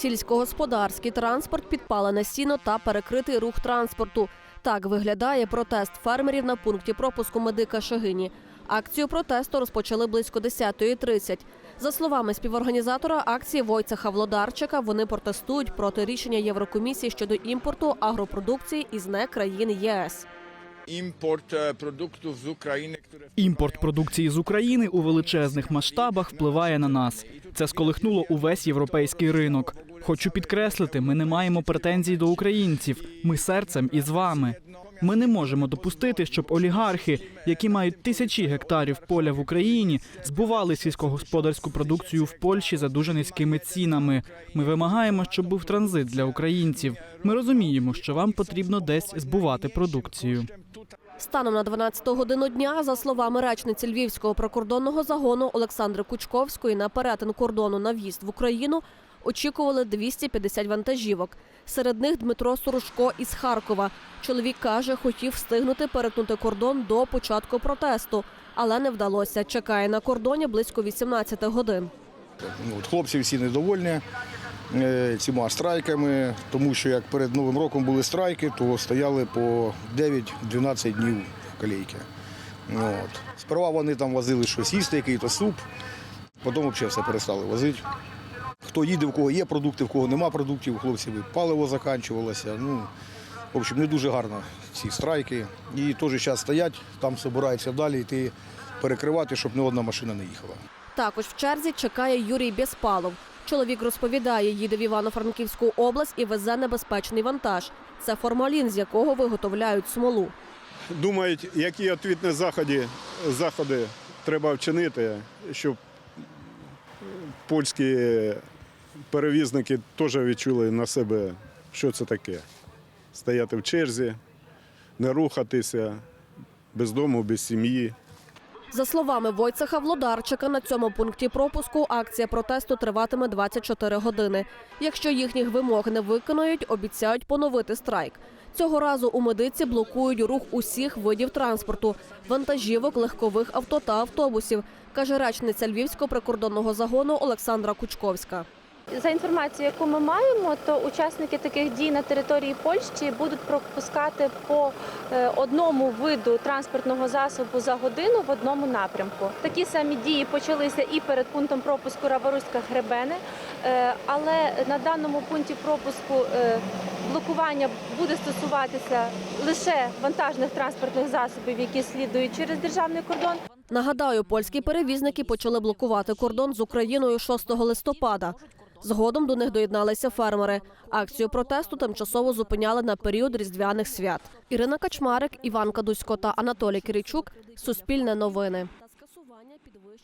сільськогосподарський транспорт, підпалене сіно та перекритий рух транспорту. Так виглядає протест фермерів на пункті пропуску медика Шагині. Акцію протесту розпочали близько 10.30. За словами співорганізатора акції Войцеха Влодарчика, вони протестують проти рішення Єврокомісії щодо імпорту агропродукції із не країн ЄС. e, produktów z Ukrainy, które Імпорт продукції з України у величезних масштабах впливає на нас. Це сколихнуло увесь європейський ринок. Хочу підкреслити, ми не маємо претензій до українців. Ми серцем із вами. Ми не можемо допустити, щоб олігархи, які мають тисячі гектарів поля в Україні, збували сільськогосподарську продукцію в Польщі за дуже низькими цінами. Ми вимагаємо, щоб був транзит для українців. Ми розуміємо, що вам потрібно десь збувати продукцію. Станом на 12 годину дня, за словами речниці Львівського прикордонного загону Олександри Кучковської, на перетин кордону на в'їзд в Україну очікували 250 вантажівок. Серед них Дмитро Сорожко із Харкова. Чоловік каже, хотів встигнути перетнути кордон до початку протесту, але не вдалося. Чекає на кордоні близько 18 годин. Ну, От хлопці всі недовольні е, цими страйками, тому що як перед Новим роком були страйки, то стояли по 9-12 днів колейки. От. Сперва вони там возили щось їсти, який-то суп, потім взагалі все перестали возити. Хто їде, в кого є продукти, в кого нема продуктів, хлопців паливо закінчувалося. Ну, в общем, не дуже гарно ці страйки. І теж час стоять, там збираються далі йти перекривати, щоб ні одна машина не їхала. Також в черзі чекає Юрій Безпалов. Чоловік розповідає, їде в Івано-Франківську область і везе небезпечний вантаж. Це формалін, з якого виготовляють смолу. думають, які відповідні заходи, заходи треба вчинити, щоб польські перевізники теж відчули на себе, що це таке. Стояти в черзі, не рухатися без дому, без сім'ї. За словами Войцеха Влодарчика, на цьому пункті пропуску акція протесту триватиме 24 години. Якщо їхніх вимог не виконають, обіцяють поновити страйк. Цього разу у медиці блокують рух усіх видів транспорту вантажівок, легкових авто та автобусів, каже речниця Львівського прикордонного загону Олександра Кучковська. За інформацією, яку ми маємо, то учасники таких дій на території Польщі будуть пропускати по е, одному виду транспортного засобу за годину в одному напрямку. Такі самі дії почалися і перед пунктом пропуску Раворуська Гребени, Е, але на даному пункті пропуску е, блокування буде стосуватися лише вантажних транспортних засобів, які слідують через державний кордон. Нагадаю, польські перевізники почали блокувати кордон з Україною 6 листопада. Згодом до них доєдналися фермери. Акцію протесту тимчасово зупиняли на період різдвяних свят. Ірина Качмарик, Іван Кадусько та Анатолій Киричук. Суспільне новини.